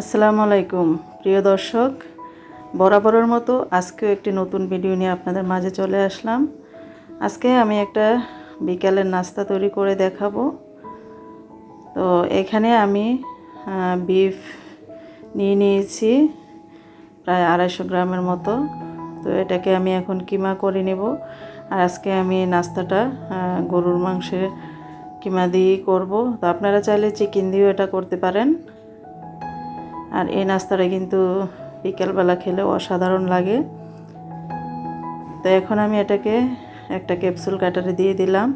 আসসালামু আলাইকুম। প্রিয় দর্শক, বরাবরের মতো আজকেও একটি নতুন ভিডিও নিয়ে আপনাদের মাঝে চলে আসলাম। আজকে আমি একটা বিকালের নাস্তা তৈরি করে দেখাবো। তো এখানে আমি বিফ নিয়ে নিয়েছি, প্রায় আড়াইশো গ্রামের মতো। তো এটাকে আমি এখন কিমা করে নেব। আর আজকে আমি নাস্তাটা গরুর মাংসের কিমা দিয়েই করব। তো আপনারা চাইলে চিকেন দিয়েও এটা করতে পারেন। আর এই নাস্তাটা কিন্তু বিকেলবেলা খেলে অসাধারণ লাগে। তো এখন আমি এটাকে একটা ক্যাপসুল কাটারে দিয়ে দিলাম।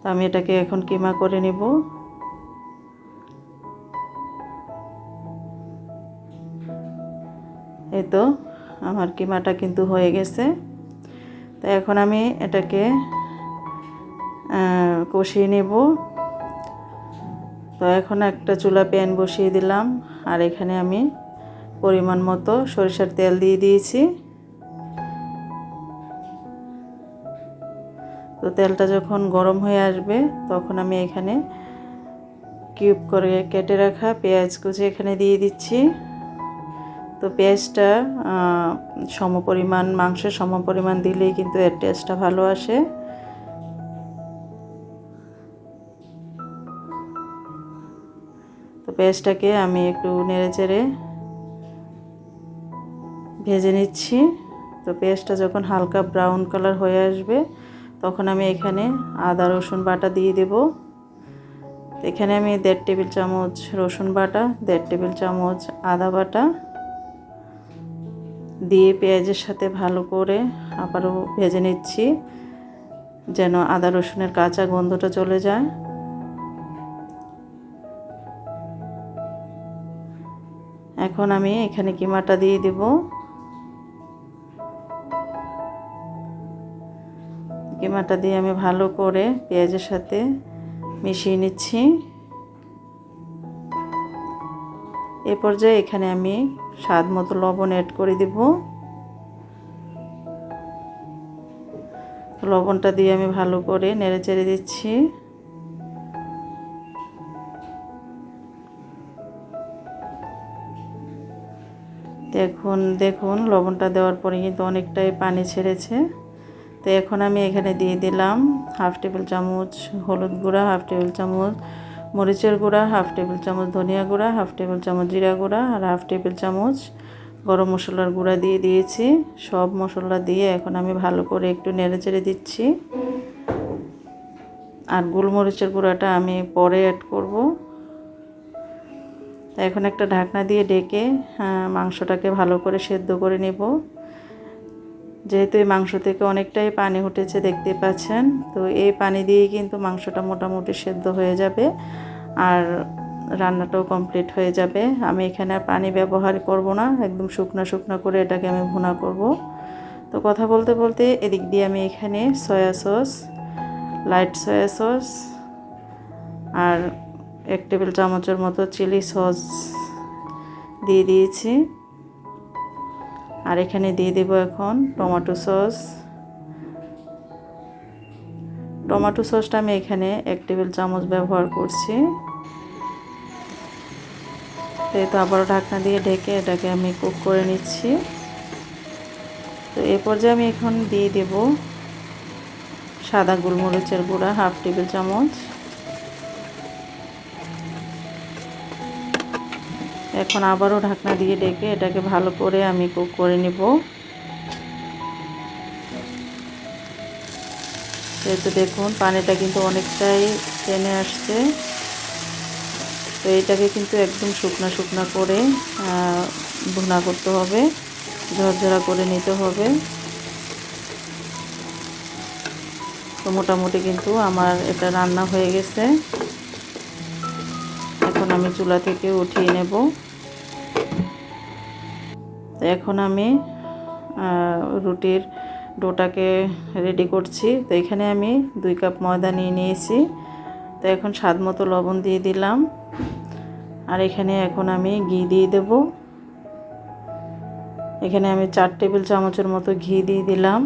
তো আমি এটাকে এখন কিমা করে নিব। এই তো, আমার কিমাটা কিন্তু হয়ে গেছে। তো এখন আমি এটাকে কষিয়ে নেব। তো এখন একটা চুলা প্যান বসিয়ে দিলাম, আর এখানে আমি পরিমাণ মতো সরিষার তেল দিয়ে দিয়েছি। তো তেলটা যখন গরম হয়ে আসবে, তখন আমি এখানে কিউব করে কেটে রাখা পেঁয়াজ কুচি এখানে দিয়ে দিচ্ছি। তো পেঁয়াজটা সমপরিমাণ, মাংসের সমপরিমাণ দিলেই কিন্তু এর টেস্টটা ভালো আসে। পেঁয়াজটাকে আমি একটু নেড়ে চেড়ে ভেজে নিচ্ছি। তো পেঁয়াজটা যখন হালকা ব্রাউন কালার হয়ে আসবে, তখন আমি এখানে আদা, রসুন বাটা দিয়ে দেব। এখানে আমি দেড় টেবিল চামচ রসুন বাটা, দেড় টেবিল চামচ আদা বাটা দিয়ে পেঁয়াজের সাথে ভালো করে আবারও ভেজে নিচ্ছি, যেন আদা, রসুনের কাঁচা গন্ধটা চলে যায়। এখন আমি এখানে কিমাটা দিয়ে দেব। কিমাটা দিয়ে আমি ভালো করে পেঁয়াজের সাথে মিশিয়ে নিচ্ছি। এ পর্যায়ে এখানে আমি স্বাদ মতো লবণ অ্যাড করে দেব। লবণটা দিয়ে আমি ভালো করে নেড়ে চেড়ে দিচ্ছি। দেখুন দেখুন, লবণটা দেওয়ার পরে কিন্তু অনেকটাই পানি ছেড়েছে। তো এখন আমি এখানে দিয়ে দিলাম হাফ টেবিল চামচ হলুদ গুঁড়া, হাফ টেবিল চামচ মরিচের গুঁড়া, হাফ টেবিল চামচ ধনিয়া গুঁড়া, হাফ টেবিল চামচ জিরা গুঁড়া আর হাফ টেবিল চামচ গরম মশলার গুঁড়া দিয়ে দিয়েছি। সব মশলা দিয়ে এখন আমি ভালো করে একটু নেড়ে চেড়ে দিচ্ছি। আর গোলমরিচের গুঁড়াটা আমি পরে অ্যাড করব। তো এখন একটা ঢাকনা দিয়ে ডেকে মাংসটাকে ভালো করে সেদ্ধ করে নেব। যেহেতু এই মাংস থেকে অনেকটাই পানি উঠেছে দেখতে পাচ্ছেন, তো এই পানি দিয়েই কিন্তু মাংসটা মোটামুটি সেদ্ধ হয়ে যাবে আর রান্নাটাও কমপ্লিট হয়ে যাবে। আমি এখানে আর পানি ব্যবহার করব না, একদম শুকনো শুকনো করে এটাকে আমি ভুনা করব। তো কথা বলতে বলতে এদিক দিয়ে আমি এখানে soya sauce, light soya sauce আর এক টেবিল চামচের মতো চিলি সস দিয়ে দিয়েছি। আর এখানে দিয়ে দেব এখন টমেটো সস। টমেটো সসটা আমি এখানে এক টেবিল চামচ ব্যবহার করছি। তো আবারও ঢাকনা দিয়ে ঢেকে এটাকে আমি কুক করে নিচ্ছি। তো এ পর্যায়ে আমি এখন দিয়ে দেব সাদা গোলমরিচের গুঁড়া হাফ টেবিল চামচ। এখন আবারও ঢাকনা দিয়ে ডেকে এটাকে ভালো করে আমি কুক করে নিব। যেহেতু দেখুন পানিটা কিন্তু অনেকটাই টেনে আসছে, তো এটাকে কিন্তু একদম শুকনা শুকনা করে ভুনা করতে হবে, ঝরঝরা করে নিতে হবে। তো মোটামুটি কিন্তু আমার এটা রান্না হয়ে গেছে। এখন আমি চুলা থেকে উঠিয়ে নেব। তো এখন আমি রুটির ডোটাকে রেডি করছি। তো এখানে আমি দুই কাপ ময়দা নিয়ে নিয়েছি। তো এখন স্বাদ মতো লবণ দিয়ে দিলাম। আর এখানে এখন আমি ঘি দিয়ে দেব। এখানে আমি চার টেবিল চামচের মতো ঘি দিয়ে দিলাম।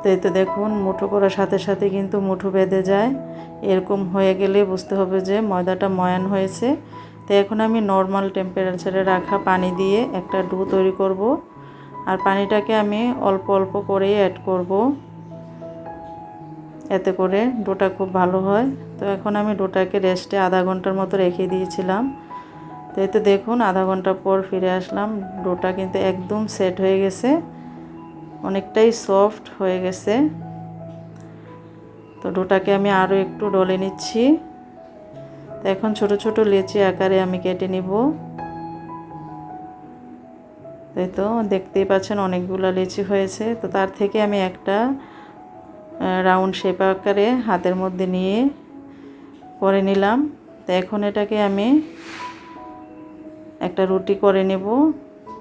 তো এই তো দেখুন, মুঠো করার সাথে সাথে কিন্তু মুঠো বেঁধে যায়। এরকম হয়ে গেলে বুঝতে হবে যে ময়দাটা ময়ান হয়েছে। তো এখন আমি নর্মাল টেম্পারেচারে রাখা পানি দিয়ে একটা ডো তৈরি করব। আর পানিটাকে আমি অল্প অল্প করেই অ্যাড করব। এতে করে ডোটা খুব ভালো হয়। তো এখন আমি ডোটাকে রেস্টে আধা ঘণ্টার মতো রেখে দিয়েছিলাম। তো এতে দেখুন, আধা ঘণ্টা পর ফিরে আসলাম। ডোটা কিন্তু একদম সেট হয়ে গেছে। অনেকটাই সফট হয়ে গেছে। তো ডোটাকে আমি আরও একটু ডলে নিচ্ছি। তো এখন ছোট ছোট লেচি আকারে আমি কেটে নিব। তাই তো দেখতেই পাচ্ছেন অনেকগুলো লেচি হয়েছে। তো তার থেকে আমি একটা রাউন্ড শেপ আকারে হাতের মধ্যে নিয়ে করে নিলাম। তো এখন এটাকে আমি একটা রুটি করে নেব।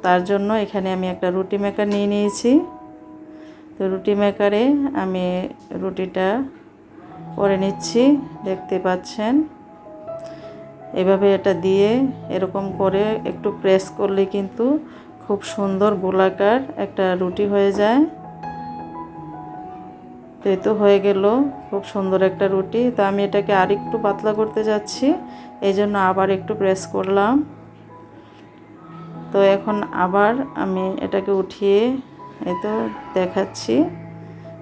তার জন্য এখানে আমি একটা রুটি মেকার নিয়ে নিয়েছি। তো রুটি মেকারে আমি রুটিটা করে নিচ্ছি, দেখতে পাচ্ছেন। এভাবে এটা দিয়ে এরকম করে একটু প্রেস করলে কিন্তু খুব সুন্দর গোলাকার একটা রুটি হয়ে যায়। তো এই তো হয়ে গেল খুব সুন্দর একটা রুটি। তো আমি এটাকে আরেকটু পাতলা করতে যাচ্ছি এই জন্য আবার একটু প্রেস করলাম। তো এখন আবার আমি এটাকে উঠিয়ে এই তো দেখাচ্ছি।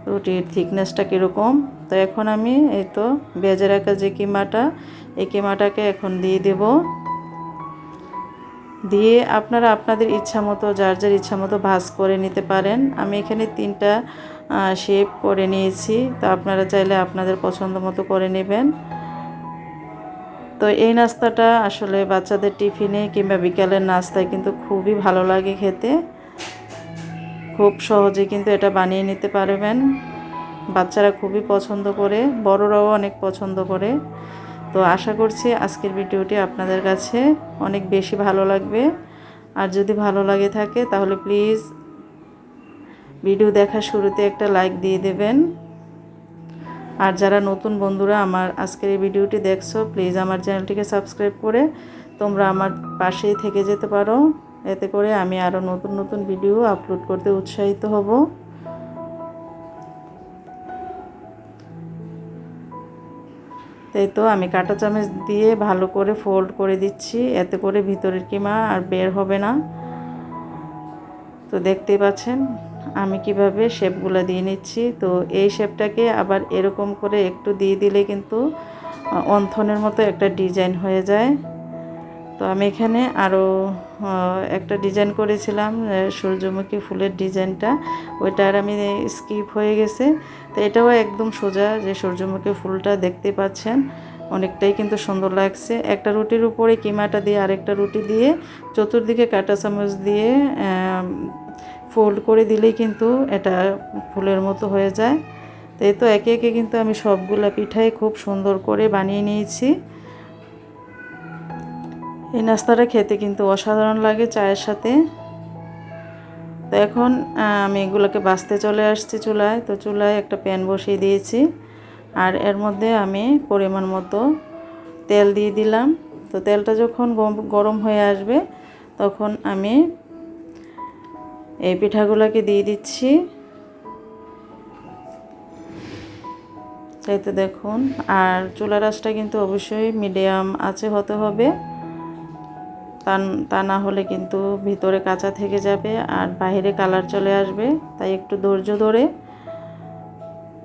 রুটির থিকনেসটা কীরকম? তো এখন আমি এই তো বেজে রাখা যে কিমাটা, এই কিমাটাকে এখন দিয়ে দেব। দিয়ে আপনারা আপনাদের ইচ্ছা মতো, যার যার ইচ্ছা মতো ভাজ করে নিতে পারেন। আমি এখানে তিনটা শেপ করে নিয়েছি। তো আপনারা চাইলে আপনাদের পছন্দ মতো করে নেবেন। তো এই নাস্তাটা আসলে বাচ্চাদের টিফিনে কিংবা বিকালের নাস্তায় কিন্তু খুবই ভালো লাগে খেতে। খুব সহজে কিন্তু এটা বানিয়ে নিতে পারবেন। বাচ্চারা খুবই পছন্দ করে, বড়রাও অনেক পছন্দ করে। তো আশা করছি আজকের ভিডিওটি আপনাদের কাছে অনেক বেশি ভালো লাগবে। আর যদি ভালো লাগে থাকে, তাহলে প্লিজ ভিডিও দেখার শুরুতে একটা লাইক দিয়ে দেবেন। আর যারা নতুন বন্ধুরা আমার আজকের এই ভিডিওটি দেখছ, প্লিজ আমার চ্যানেলটিকে সাবস্ক্রাইব করে তোমরা আমার পাশেই থেকে যেতে পারো। এতে করে আমি আরও নতুন নতুন ভিডিও আপলোড করতে উৎসাহিত হব। তাই তো আমি কাঁটা চামচ দিয়ে ভালো করে ফোল্ড করে দিচ্ছি, এতে করে ভিতরের কিমা আর বের হবে না। তো দেখতেই পাচ্ছেন, আমি কীভাবে শেপগুলো দিয়ে নিচ্ছি। তো এই শেপটাকে আবার এরকম করে একটু দিয়ে দিলে কিন্তু অন্থনের মতো একটা ডিজাইন হয়ে যায়। তো আমি এখানে আরও একটা ডিজাইন করেছিলাম সূর্যমুখী ফুলের ডিজাইনটা ওইটা আর আমি স্কিপ হয়ে গেছে। তো এটাও একদম সোজা যে সূর্যমুখী ফুলটা দেখতে পাচ্ছেন, অনেকটাই কিন্তু সুন্দর লাগছে। একটা রুটির উপরে কিমাটা দিয়ে আরেকটা রুটি দিয়ে চতুর্দিকে কাটা চামচ দিয়ে ফোল্ড করে দিলেই কিন্তু এটা ফুলের মতো হয়ে যায়। তো এই তো একে একে কিন্তু আমি সবগুলা পিঠাই খুব সুন্দর করে বানিয়ে নিয়েছি। এই নাস্তাটা খেতে কিন্তু অসাধারণ লাগে চায়ের সাথে। তো এখন আমি এগুলোকে বাঁচতে চলে আসছি চুলায়। তো চুলায় একটা প্যান বসিয়ে দিয়েছি। আর এর মধ্যে আমি পরিমাণ মতো তেল দিয়ে দিলাম। তো তেলটা যখন গরম হয়ে আসবে, তখন আমি এই পিঠাগুলোকে দিয়ে দিচ্ছি। চাইতে দেখুন, আর চুলা রাসটা কিন্তু অবশ্যই মিডিয়াম আছে হতে হবে। তা না হলে কিন্তু ভিতরে কাঁচা থেকে যাবে আর বাইরে কালার চলে আসবে। তাই একটু ধৈর্য ধরে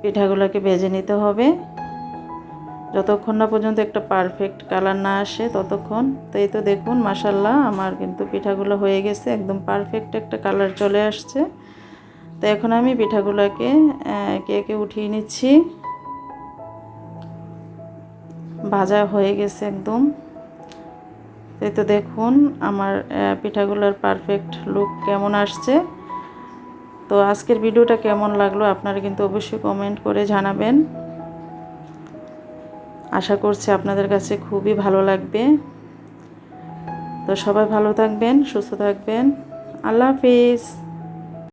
পিঠাগুলোকে ভেজে নিতে হবে। যতক্ষণ না পর্যন্ত একটা পারফেক্ট কালার না আসে, ততক্ষণ। তো এই তো দেখুন মাসাল্লাহ আমার কিন্তু পিঠাগুলো হয়ে গেছে, একদম পারফেক্ট একটা কালার চলে আসছে। তো এখন আমি পিঠাগুলোকে কেকে উঠিয়ে নিচ্ছি? ভাজা হয়ে গেছে একদম। এই তো দেখুন আমার পিঠাগুলোর পারফেক্ট লুক কেমন আসছে। তো আজকের ভিডিওটা কেমন লাগল আপনারা কিন্তু অবশ্যই কমেন্ট করে জানাবেন। আশা করছি আপনাদের কাছে খুবই ভালো লাগবে। তো সবাই ভালো থাকবেন, সুস্থ থাকবেন। আল্লাহ হাফিজ।